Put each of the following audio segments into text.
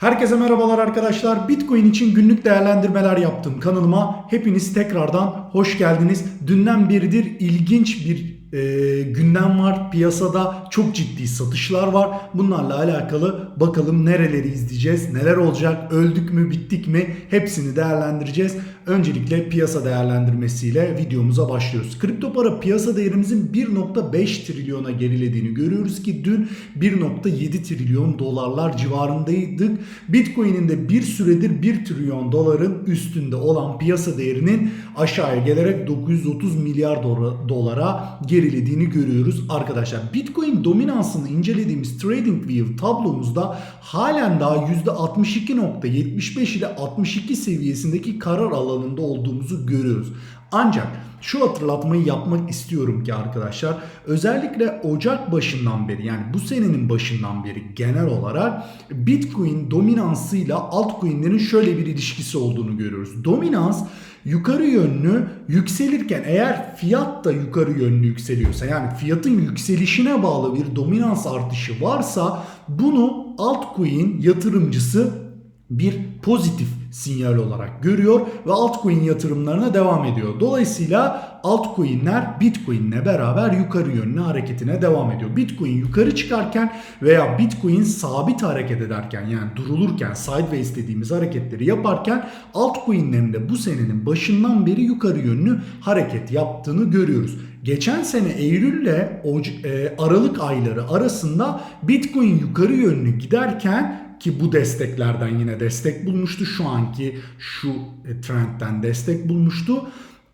Herkese merhabalar arkadaşlar. Bitcoin için günlük değerlendirmeler yaptım kanalıma. Hepiniz tekrardan hoş geldiniz. Dünden beridir ilginç bir e, gündem var. Piyasada çok ciddi satışlar var. Bunlarla alakalı bakalım nereleri izleyeceğiz, neler olacak, öldük mü, bittik mi hepsini değerlendireceğiz. Öncelikle piyasa değerlendirmesiyle videomuza başlıyoruz. Kripto para piyasa değerimizin 1.5 trilyona gerilediğini görüyoruz ki dün 1.7 trilyon dolarlar civarındaydık. Bitcoin'in de bir süredir 1 trilyon doların üstünde olan piyasa değerinin aşağıya gelerek 930 milyar dola- dolara gerilediğini görüyoruz arkadaşlar. Bitcoin dominansını incelediğimiz TradingView tablomuzda halen daha %62.75 ile 62 seviyesindeki karar alanında olduğumuzu görüyoruz. Ancak şu hatırlatmayı yapmak istiyorum ki arkadaşlar özellikle Ocak başından beri yani bu senenin başından beri genel olarak Bitcoin dominansıyla altcoin'lerin şöyle bir ilişkisi olduğunu görüyoruz. Dominans yukarı yönlü yükselirken eğer fiyat da yukarı yönlü yükseliyorsa yani fiyatın yükselişine bağlı bir dominans artışı varsa bunu altcoin yatırımcısı bir pozitif sinyal olarak görüyor ve altcoin yatırımlarına devam ediyor. Dolayısıyla altcoin'ler Bitcoin'le beraber yukarı yönlü hareketine devam ediyor. Bitcoin yukarı çıkarken veya Bitcoin sabit hareket ederken yani durulurken sideways dediğimiz hareketleri yaparken altcoin'lerin de bu senenin başından beri yukarı yönlü hareket yaptığını görüyoruz. Geçen sene Eylül ile e, Aralık ayları arasında Bitcoin yukarı yönlü giderken ki bu desteklerden yine destek bulmuştu. Şu anki şu e, trendten destek bulmuştu.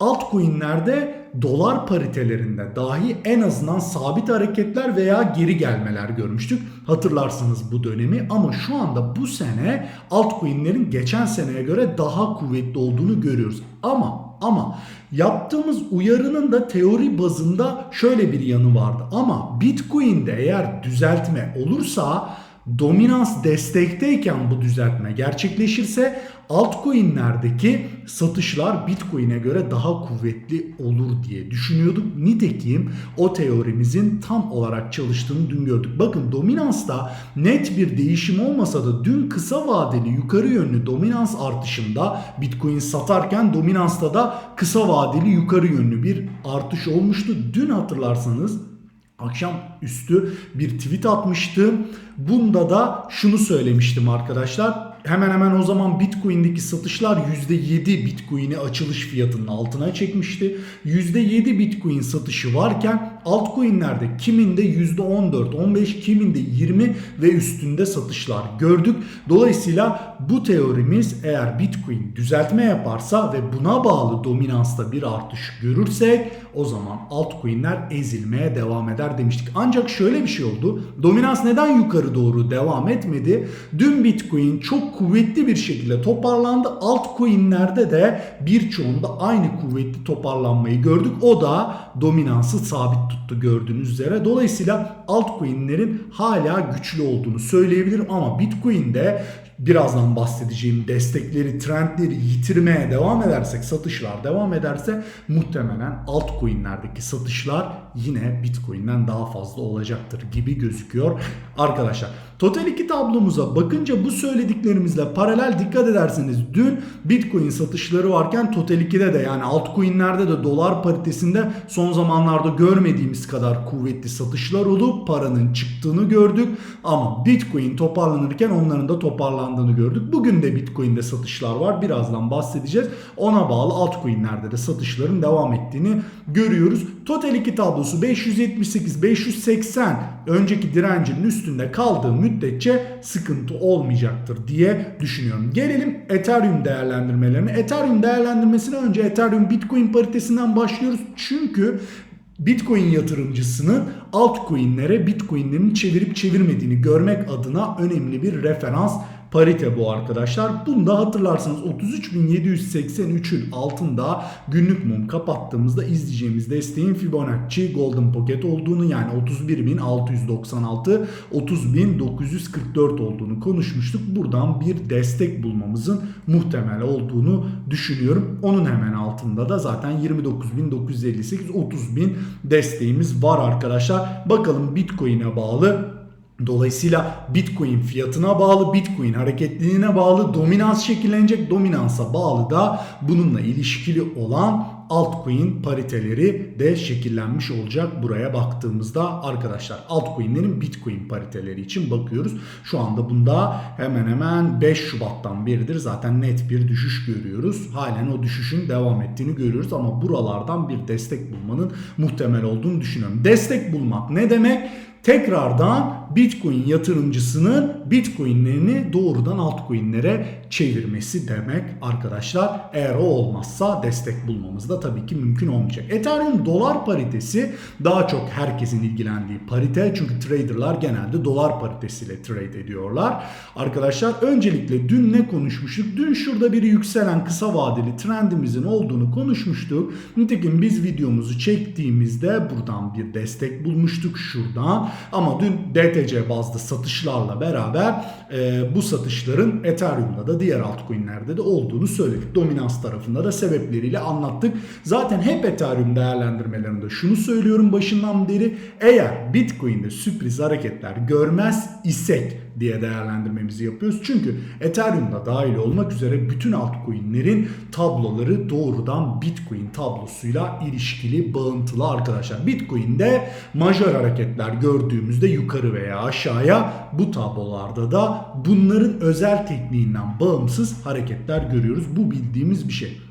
Altcoin'lerde dolar paritelerinde dahi en azından sabit hareketler veya geri gelmeler görmüştük. Hatırlarsınız bu dönemi ama şu anda bu sene altcoin'lerin geçen seneye göre daha kuvvetli olduğunu görüyoruz. Ama ama yaptığımız uyarının da teori bazında şöyle bir yanı vardı. Ama Bitcoin'de eğer düzeltme olursa dominans destekteyken bu düzeltme gerçekleşirse altcoin'lerdeki satışlar Bitcoin'e göre daha kuvvetli olur diye düşünüyorduk. Nitekim o teorimizin tam olarak çalıştığını dün gördük. Bakın dominansta net bir değişim olmasa da dün kısa vadeli yukarı yönlü dominans artışında Bitcoin satarken dominansta da kısa vadeli yukarı yönlü bir artış olmuştu. Dün hatırlarsanız Akşam üstü bir tweet atmıştım. Bunda da şunu söylemiştim arkadaşlar. Hemen hemen o zaman Bitcoin'deki satışlar %7 Bitcoin'i açılış fiyatının altına çekmişti. %7 Bitcoin satışı varken altcoin'lerde kiminde %14, 15, kiminde 20 ve üstünde satışlar gördük. Dolayısıyla bu teorimiz eğer Bitcoin düzeltme yaparsa ve buna bağlı dominansta bir artış görürsek o zaman altcoin'ler ezilmeye devam eder demiştik. Ancak şöyle bir şey oldu. Dominans neden yukarı doğru devam etmedi? Dün Bitcoin çok kuvvetli bir şekilde toparlandı. Altcoin'lerde de birçoğunda aynı kuvvetli toparlanmayı gördük. O da dominansı sabit tuttu gördüğünüz üzere. Dolayısıyla altcoin'lerin hala güçlü olduğunu söyleyebilirim ama Bitcoin'de birazdan bahsedeceğim destekleri, trendleri yitirmeye devam edersek, satışlar devam ederse muhtemelen altcoin'lerdeki satışlar yine Bitcoin'den daha fazla olacaktır gibi gözüküyor arkadaşlar. Total 2 tablomuza bakınca bu söylediklerimizle paralel dikkat ederseniz dün Bitcoin satışları varken Total 2'de de yani altcoin'lerde de dolar paritesinde son zamanlarda görmediğimiz kadar kuvvetli satışlar olup paranın çıktığını gördük. Ama Bitcoin toparlanırken onların da toparlandığını gördük. Bugün de Bitcoin'de satışlar var. Birazdan bahsedeceğiz. Ona bağlı altcoin'lerde de satışların devam ettiğini görüyoruz. Total 2 tablosu 578 580 önceki direncinin üstünde kaldığı müddetçe sıkıntı olmayacaktır diye düşünüyorum. Gelelim Ethereum değerlendirmelerine. Ethereum değerlendirmesine önce Ethereum Bitcoin paritesinden başlıyoruz. Çünkü Bitcoin yatırımcısının altcoin'lere Bitcoin'lerin çevirip çevirmediğini görmek adına önemli bir referans parite bu arkadaşlar. Bunda hatırlarsanız 33.783'ün altında günlük mum kapattığımızda izleyeceğimiz desteğin Fibonacci Golden Pocket olduğunu yani 31.696 30.944 olduğunu konuşmuştuk. Buradan bir destek bulmamızın muhtemel olduğunu düşünüyorum. Onun hemen altında da zaten 29.958 30.000 desteğimiz var arkadaşlar. Bakalım Bitcoin'e bağlı Dolayısıyla Bitcoin fiyatına bağlı, Bitcoin hareketliliğine bağlı, dominans şekillenecek, dominansa bağlı da bununla ilişkili olan altcoin pariteleri de şekillenmiş olacak buraya baktığımızda arkadaşlar. Altcoin'lerin Bitcoin pariteleri için bakıyoruz. Şu anda bunda hemen hemen 5 Şubat'tan beridir zaten net bir düşüş görüyoruz. Halen o düşüşün devam ettiğini görüyoruz ama buralardan bir destek bulmanın muhtemel olduğunu düşünüyorum. Destek bulmak ne demek? tekrardan Bitcoin yatırımcısının Bitcoin'lerini doğrudan altcoin'lere çevirmesi demek arkadaşlar. Eğer o olmazsa destek bulmamız da tabii ki mümkün olmayacak. Ethereum dolar paritesi daha çok herkesin ilgilendiği parite. Çünkü traderlar genelde dolar paritesiyle trade ediyorlar. Arkadaşlar öncelikle dün ne konuşmuştuk? Dün şurada bir yükselen kısa vadeli trendimizin olduğunu konuşmuştuk. Nitekim biz videomuzu çektiğimizde buradan bir destek bulmuştuk şuradan. Ama dün DTC bazlı satışlarla beraber e, bu satışların Ethereum'da da diğer altcoin'lerde de olduğunu söyledik. Dominans tarafında da sebepleriyle anlattık. Zaten hep Ethereum değerlendirmelerinde şunu söylüyorum başından beri. Eğer Bitcoin'de sürpriz hareketler görmez isek diye değerlendirmemizi yapıyoruz. Çünkü Ethereum'da dahil olmak üzere bütün altcoin'lerin tabloları doğrudan Bitcoin tablosuyla ilişkili, bağıntılı arkadaşlar. Bitcoin'de majör hareketler gördüğümüzde yukarı veya aşağıya bu tablolarda da bunların özel tekniğinden bağımsız hareketler görüyoruz. Bu bildiğimiz bir şey.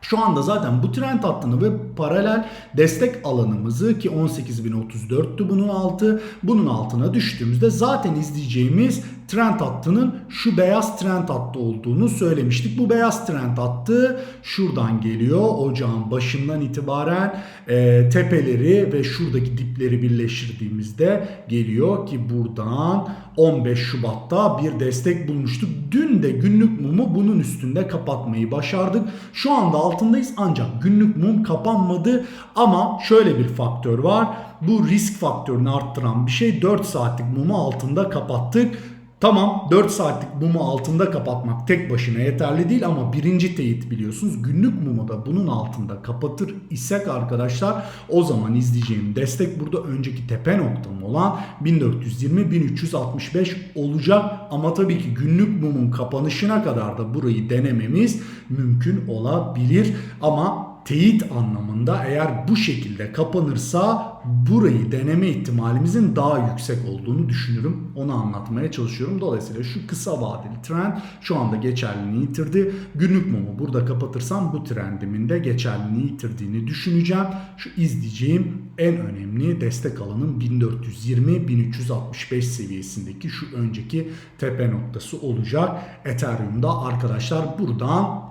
Şu anda zaten bu trend hattını ve paralel destek alanımızı ki 18.034'tü bunun altı. Bunun altına düştüğümüzde zaten izleyeceğimiz trend hattının şu beyaz trend hattı olduğunu söylemiştik. Bu beyaz trend hattı şuradan geliyor. Ocağın başından itibaren e, tepeleri ve şuradaki dipleri birleştirdiğimizde geliyor ki buradan 15 Şubat'ta bir destek bulmuştuk. Dün de günlük mumu bunun üstünde kapatmayı başardık. Şu anda altındayız ancak günlük mum kapanmadı ama şöyle bir faktör var. Bu risk faktörünü arttıran bir şey 4 saatlik mumu altında kapattık. Tamam 4 saatlik mumu altında kapatmak tek başına yeterli değil ama birinci teyit biliyorsunuz günlük mumu da bunun altında kapatır isek arkadaşlar o zaman izleyeceğim destek burada. Önceki tepe noktam olan 1420-1365 olacak. Ama tabii ki günlük mumun kapanışına kadar da burayı denememiz mümkün olabilir. Ama teyit anlamında eğer bu şekilde kapanırsa burayı deneme ihtimalimizin daha yüksek olduğunu düşünürüm. Onu anlatmaya çalışıyorum. Dolayısıyla şu kısa vadeli trend şu anda geçerliliğini yitirdi. Günlük mumu burada kapatırsam bu trendimin de geçerliliğini yitirdiğini düşüneceğim. Şu izleyeceğim en önemli destek alanın 1420-1365 seviyesindeki şu önceki tepe noktası olacak. Ethereum'da arkadaşlar buradan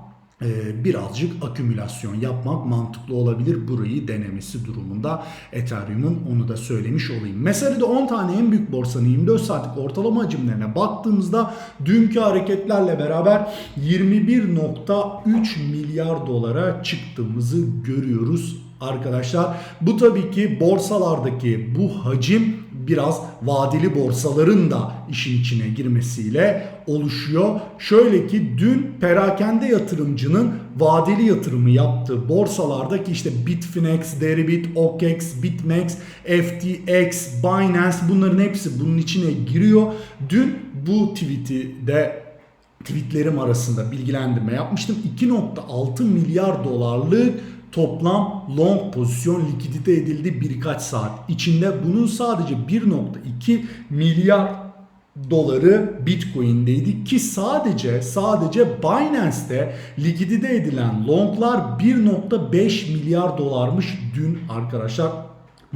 birazcık akümülasyon yapmak mantıklı olabilir burayı denemesi durumunda Ethereum'un onu da söylemiş olayım. Meselede 10 tane en büyük borsanın 24 saatlik ortalama hacimlerine baktığımızda dünkü hareketlerle beraber 21.3 milyar dolara çıktığımızı görüyoruz arkadaşlar. Bu tabii ki borsalardaki bu hacim biraz vadeli borsaların da işin içine girmesiyle oluşuyor. Şöyle ki dün perakende yatırımcının vadeli yatırımı yaptığı borsalardaki işte Bitfinex, Deribit, OKEx, Bitmex, FTX, Binance bunların hepsi bunun içine giriyor. Dün bu tweet'i de tweetlerim arasında bilgilendirme yapmıştım. 2.6 milyar dolarlık toplam long pozisyon likidite edildi birkaç saat içinde. Bunun sadece 1.2 milyar doları Bitcoin'deydi ki sadece sadece Binance'te likidite edilen longlar 1.5 milyar dolarmış dün arkadaşlar.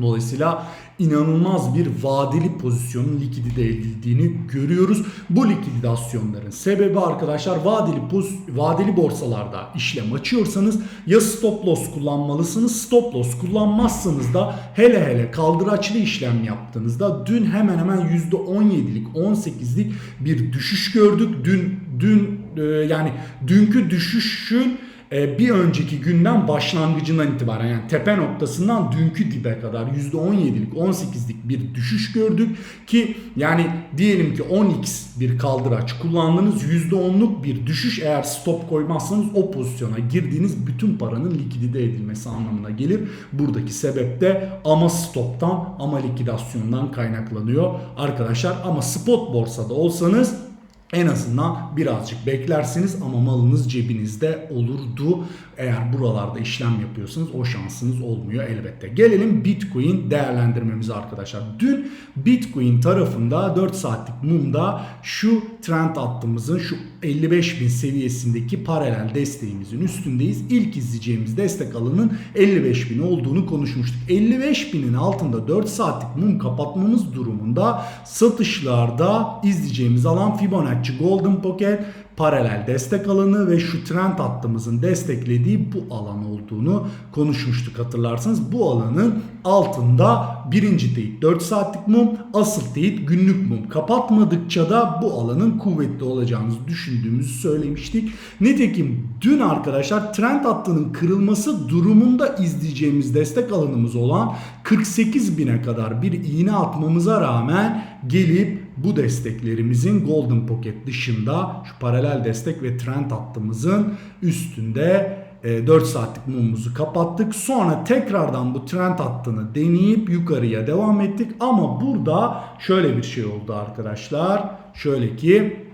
Dolayısıyla inanılmaz bir vadeli pozisyonun likidite edildiğini görüyoruz. Bu likidasyonların sebebi arkadaşlar vadeli poz, vadeli borsalarda işlem açıyorsanız ya stop loss kullanmalısınız. Stop loss kullanmazsanız da hele hele kaldıraçlı işlem yaptığınızda dün hemen hemen %17'lik 18'lik bir düşüş gördük. Dün dün e, yani dünkü düşüşün bir önceki günden başlangıcından itibaren yani tepe noktasından dünkü dibe kadar %17'lik 18'lik bir düşüş gördük ki yani diyelim ki 10x bir kaldıraç kullandınız %10'luk bir düşüş eğer stop koymazsanız o pozisyona girdiğiniz bütün paranın likidite edilmesi anlamına gelir. Buradaki sebep de ama stoptan ama likidasyondan kaynaklanıyor arkadaşlar ama spot borsada olsanız en azından birazcık beklersiniz ama malınız cebinizde olurdu. Eğer buralarda işlem yapıyorsanız o şansınız olmuyor elbette. Gelelim Bitcoin değerlendirmemize arkadaşlar. Dün Bitcoin tarafında 4 saatlik mumda şu trend hattımızın şu 55 bin seviyesindeki paralel desteğimizin üstündeyiz. İlk izleyeceğimiz destek alanının 55 bin olduğunu konuşmuştuk. 55 binin altında 4 saatlik mum kapatmamız durumunda satışlarda izleyeceğimiz alan Fibonacci Golden Pocket paralel destek alanı ve şu trend hattımızın desteklediği bu alan olduğunu konuşmuştuk hatırlarsanız. Bu alanın altında birinci teyit 4 saatlik mum, asıl teyit günlük mum. Kapatmadıkça da bu alanın kuvvetli olacağını düşündüğümüzü söylemiştik. Nitekim dün arkadaşlar trend hattının kırılması durumunda izleyeceğimiz destek alanımız olan 48 bine kadar bir iğne atmamıza rağmen gelip bu desteklerimizin Golden Pocket dışında şu paralel destek ve trend hattımızın üstünde 4 saatlik mumumuzu kapattık. Sonra tekrardan bu trend hattını deneyip yukarıya devam ettik. Ama burada şöyle bir şey oldu arkadaşlar. Şöyle ki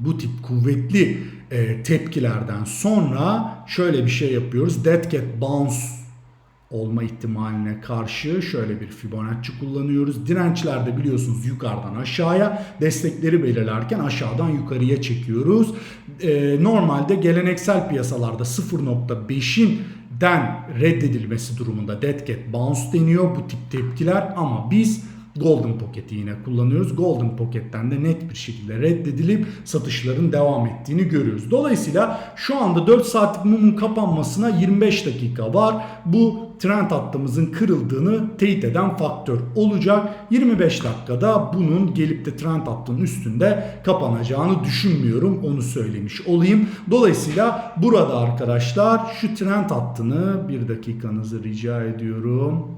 bu tip kuvvetli e, tepkilerden sonra şöyle bir şey yapıyoruz. Dead Cat Bounce olma ihtimaline karşı şöyle bir Fibonacci kullanıyoruz. Dirençlerde biliyorsunuz yukarıdan aşağıya destekleri belirlerken aşağıdan yukarıya çekiyoruz. Ee, normalde geleneksel piyasalarda 0.5'in den reddedilmesi durumunda dead cat bounce deniyor bu tip tepkiler ama biz Golden Pocket'i yine kullanıyoruz. Golden Pocket'ten de net bir şekilde reddedilip satışların devam ettiğini görüyoruz. Dolayısıyla şu anda 4 saatlik mumun kapanmasına 25 dakika var. Bu trend hattımızın kırıldığını teyit eden faktör olacak. 25 dakikada bunun gelip de trend hattının üstünde kapanacağını düşünmüyorum. Onu söylemiş olayım. Dolayısıyla burada arkadaşlar şu trend hattını bir dakikanızı rica ediyorum.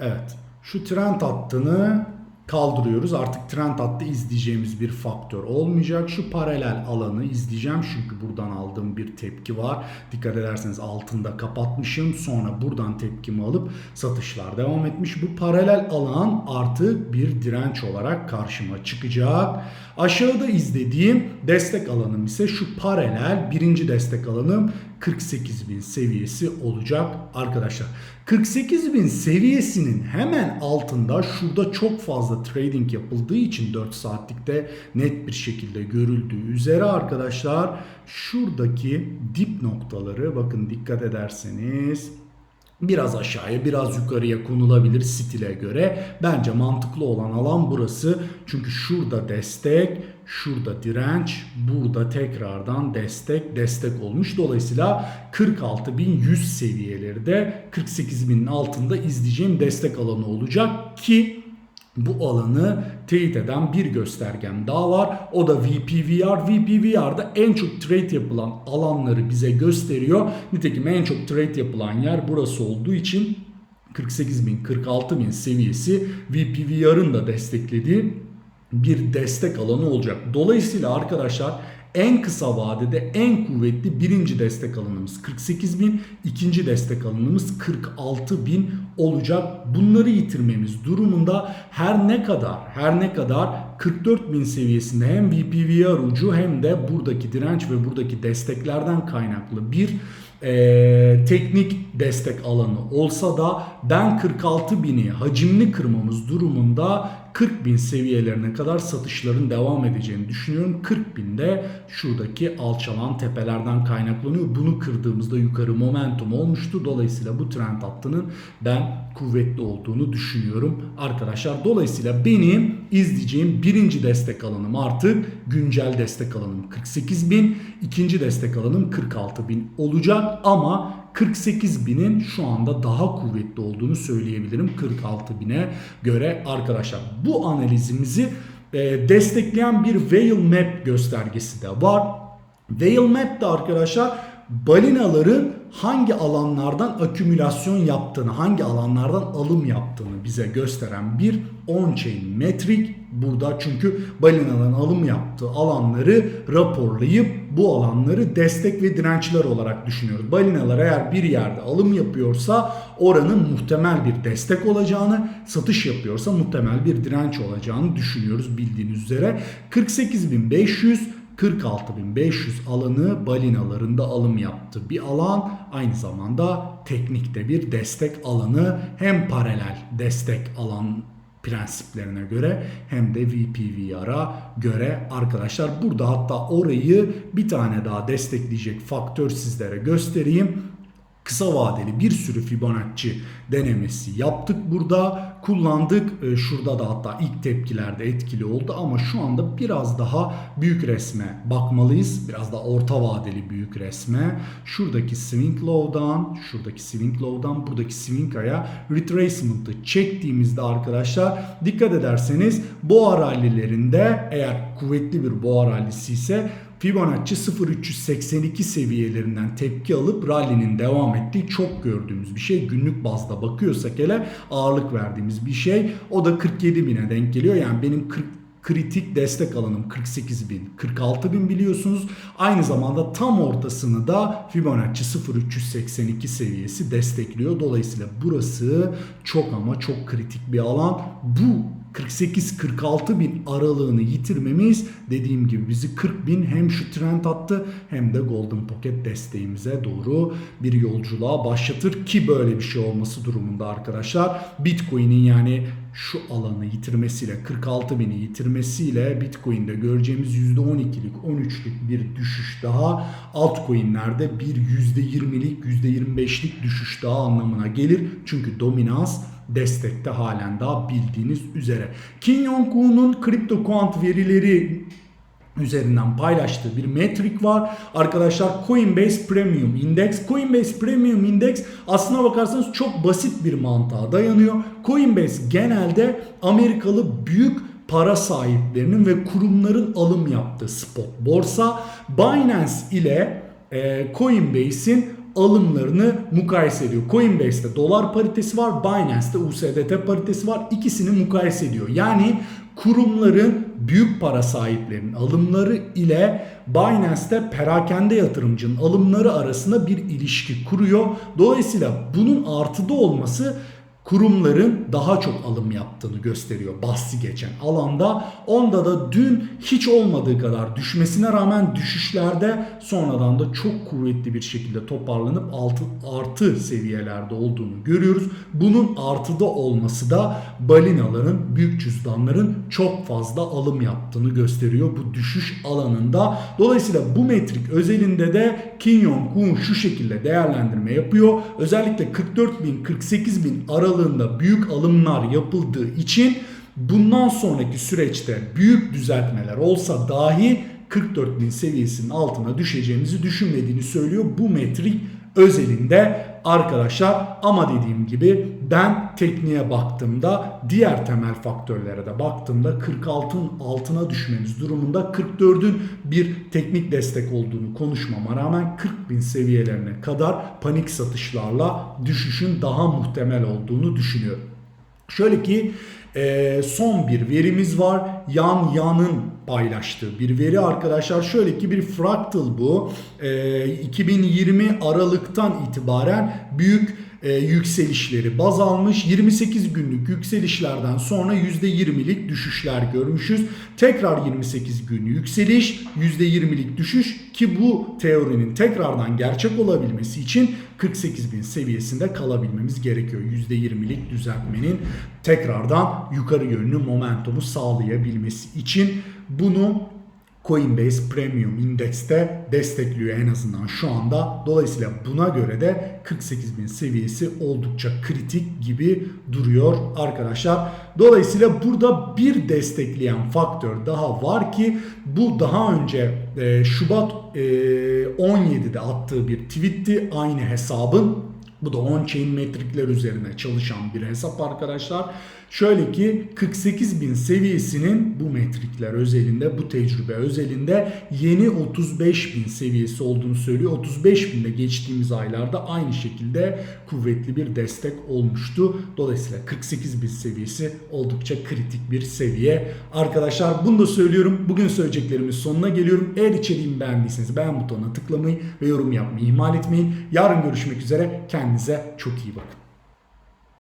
Evet. Şu trend hattını kaldırıyoruz. Artık trend hattı izleyeceğimiz bir faktör olmayacak. Şu paralel alanı izleyeceğim çünkü buradan aldığım bir tepki var. Dikkat ederseniz altında kapatmışım. Sonra buradan tepkimi alıp satışlar devam etmiş. Bu paralel alan artık bir direnç olarak karşıma çıkacak. Aşağıda izlediğim destek alanım ise şu paralel birinci destek alanım 48.000 seviyesi olacak arkadaşlar. 48.000 seviyesinin hemen altında şurada çok fazla trading yapıldığı için 4 saatlikte net bir şekilde görüldüğü üzere arkadaşlar şuradaki dip noktaları bakın dikkat ederseniz biraz aşağıya biraz yukarıya konulabilir stile göre. Bence mantıklı olan alan burası. Çünkü şurada destek, şurada direnç, burada tekrardan destek, destek olmuş. Dolayısıyla 46.100 seviyeleri de 48.000'in altında izleyeceğim destek alanı olacak ki bu alanı teyit eden bir göstergem daha var. O da VPVR. VPVR'da en çok trade yapılan alanları bize gösteriyor. Nitekim en çok trade yapılan yer burası olduğu için 48.000 46.000 seviyesi VPVR'ın da desteklediği bir destek alanı olacak. Dolayısıyla arkadaşlar en kısa vadede en kuvvetli birinci destek alanımız 48 bin, ikinci destek alanımız 46 bin olacak. Bunları yitirmemiz durumunda her ne kadar her ne kadar 44 bin seviyesinde hem VPVR ucu hem de buradaki direnç ve buradaki desteklerden kaynaklı bir e, teknik destek alanı olsa da ben 46 bini hacimli kırmamız durumunda 40 bin seviyelerine kadar satışların devam edeceğini düşünüyorum. 40 bin de şuradaki alçalan tepelerden kaynaklanıyor. Bunu kırdığımızda yukarı momentum olmuştu. Dolayısıyla bu trend hattının ben kuvvetli olduğunu düşünüyorum arkadaşlar. Dolayısıyla benim izleyeceğim birinci destek alanım artık güncel destek alanım 48 bin. ikinci destek alanım 46 bin olacak ama 48 binin şu anda daha kuvvetli olduğunu söyleyebilirim 46 bine göre arkadaşlar. Bu analizimizi e, destekleyen bir Whale Map göstergesi de var. Whale Map de arkadaşlar balinaların hangi alanlardan akümülasyon yaptığını, hangi alanlardan alım yaptığını bize gösteren bir on-chain metrik. Burada çünkü balinaların alım yaptığı alanları raporlayıp bu alanları destek ve dirençler olarak düşünüyoruz. Balinalar eğer bir yerde alım yapıyorsa oranın muhtemel bir destek olacağını, satış yapıyorsa muhtemel bir direnç olacağını düşünüyoruz bildiğiniz üzere. 48.500 46.500 alanı balinalarında alım yaptı. Bir alan aynı zamanda teknikte bir destek alanı. Hem paralel destek alan prensiplerine göre hem de VPVR'a göre. Arkadaşlar burada hatta orayı bir tane daha destekleyecek faktör sizlere göstereyim kısa vadeli bir sürü Fibonacci denemesi yaptık burada. Kullandık. Ee, şurada da hatta ilk tepkilerde etkili oldu ama şu anda biraz daha büyük resme bakmalıyız. Biraz da orta vadeli büyük resme. Şuradaki swing low'dan, şuradaki swing low'dan buradaki swing high'a retracement'ı çektiğimizde arkadaşlar dikkat ederseniz boğa rallilerinde eğer kuvvetli bir boğa rallisi ise Fibonacci 0382 seviyelerinden tepki alıp rally'nin devam ettiği çok gördüğümüz bir şey. Günlük bazda bakıyorsak hele ağırlık verdiğimiz bir şey. O da 47 bine denk geliyor. Yani benim 40 kritik destek alanım 48 bin, 46 bin biliyorsunuz. Aynı zamanda tam ortasını da Fibonacci 0382 seviyesi destekliyor. Dolayısıyla burası çok ama çok kritik bir alan. Bu 48-46 bin aralığını yitirmemiz dediğim gibi bizi 40 bin hem şu trend attı hem de Golden Pocket desteğimize doğru bir yolculuğa başlatır ki böyle bir şey olması durumunda arkadaşlar Bitcoin'in yani şu alanı yitirmesiyle 46 bini yitirmesiyle Bitcoin'de göreceğimiz %12'lik 13'lük bir düşüş daha altcoin'lerde bir %20'lik %25'lik düşüş daha anlamına gelir. Çünkü dominans destekte halen daha bildiğiniz üzere. Kim Jong-un'un kripto kuant verileri üzerinden paylaştığı bir metrik var. Arkadaşlar Coinbase Premium Index. Coinbase Premium Index aslına bakarsanız çok basit bir mantığa dayanıyor. Coinbase genelde Amerikalı büyük para sahiplerinin ve kurumların alım yaptığı spot borsa. Binance ile e, Coinbase'in alımlarını mukayese ediyor. Coinbase'te dolar paritesi var, Binance'te USDT paritesi var. İkisini mukayese ediyor. Yani kurumların büyük para sahiplerinin alımları ile Binance'te perakende yatırımcının alımları arasında bir ilişki kuruyor. Dolayısıyla bunun artıda olması kurumların daha çok alım yaptığını gösteriyor bahsi geçen alanda. Onda da dün hiç olmadığı kadar düşmesine rağmen düşüşlerde sonradan da çok kuvvetli bir şekilde toparlanıp altı, artı seviyelerde olduğunu görüyoruz. Bunun artıda olması da balinaların, büyük cüzdanların çok fazla alım yaptığını gösteriyor bu düşüş alanında. Dolayısıyla bu metrik özelinde de Kim Jong-un şu şekilde değerlendirme yapıyor. Özellikle 44 bin 48 bin aralığı aralığında büyük alımlar yapıldığı için bundan sonraki süreçte büyük düzeltmeler olsa dahi 44 bin seviyesinin altına düşeceğimizi düşünmediğini söylüyor. Bu metrik özelinde arkadaşlar ama dediğim gibi ben tekniğe baktığımda diğer temel faktörlere de baktığımda 46'ın altına düşmemiz durumunda 44'ün bir teknik destek olduğunu konuşmama rağmen 40 bin seviyelerine kadar panik satışlarla düşüşün daha muhtemel olduğunu düşünüyorum. Şöyle ki e, son bir verimiz var. Yan Yan'ın paylaştığı bir veri arkadaşlar. Şöyle ki bir fractal bu. E, 2020 Aralık'tan itibaren büyük e, yükselişleri baz almış. 28 günlük yükselişlerden sonra %20'lik düşüşler görmüşüz. Tekrar 28 gün yükseliş, %20'lik düşüş ki bu teorinin tekrardan gerçek olabilmesi için 48 bin seviyesinde kalabilmemiz gerekiyor. %20'lik düzeltmenin tekrardan yukarı yönlü momentumu sağlayabilmesi için bunu Coinbase Premium Index'te destekliyor en azından şu anda. Dolayısıyla buna göre de 48.000 seviyesi oldukça kritik gibi duruyor arkadaşlar. Dolayısıyla burada bir destekleyen faktör daha var ki bu daha önce e, Şubat e, 17'de attığı bir tweetti aynı hesabın Bu da on-chain metrikler üzerine çalışan bir hesap arkadaşlar. Şöyle ki 48.000 seviyesinin bu metrikler özelinde, bu tecrübe özelinde yeni 35.000 seviyesi olduğunu söylüyor. 35.000'de geçtiğimiz aylarda aynı şekilde kuvvetli bir destek olmuştu. Dolayısıyla 48.000 seviyesi oldukça kritik bir seviye. Arkadaşlar bunu da söylüyorum. Bugün söyleyeceklerimin sonuna geliyorum. Eğer içeriğimi beğendiyseniz beğen butonuna tıklamayı ve yorum yapmayı ihmal etmeyin. Yarın görüşmek üzere. Kendinize çok iyi bakın.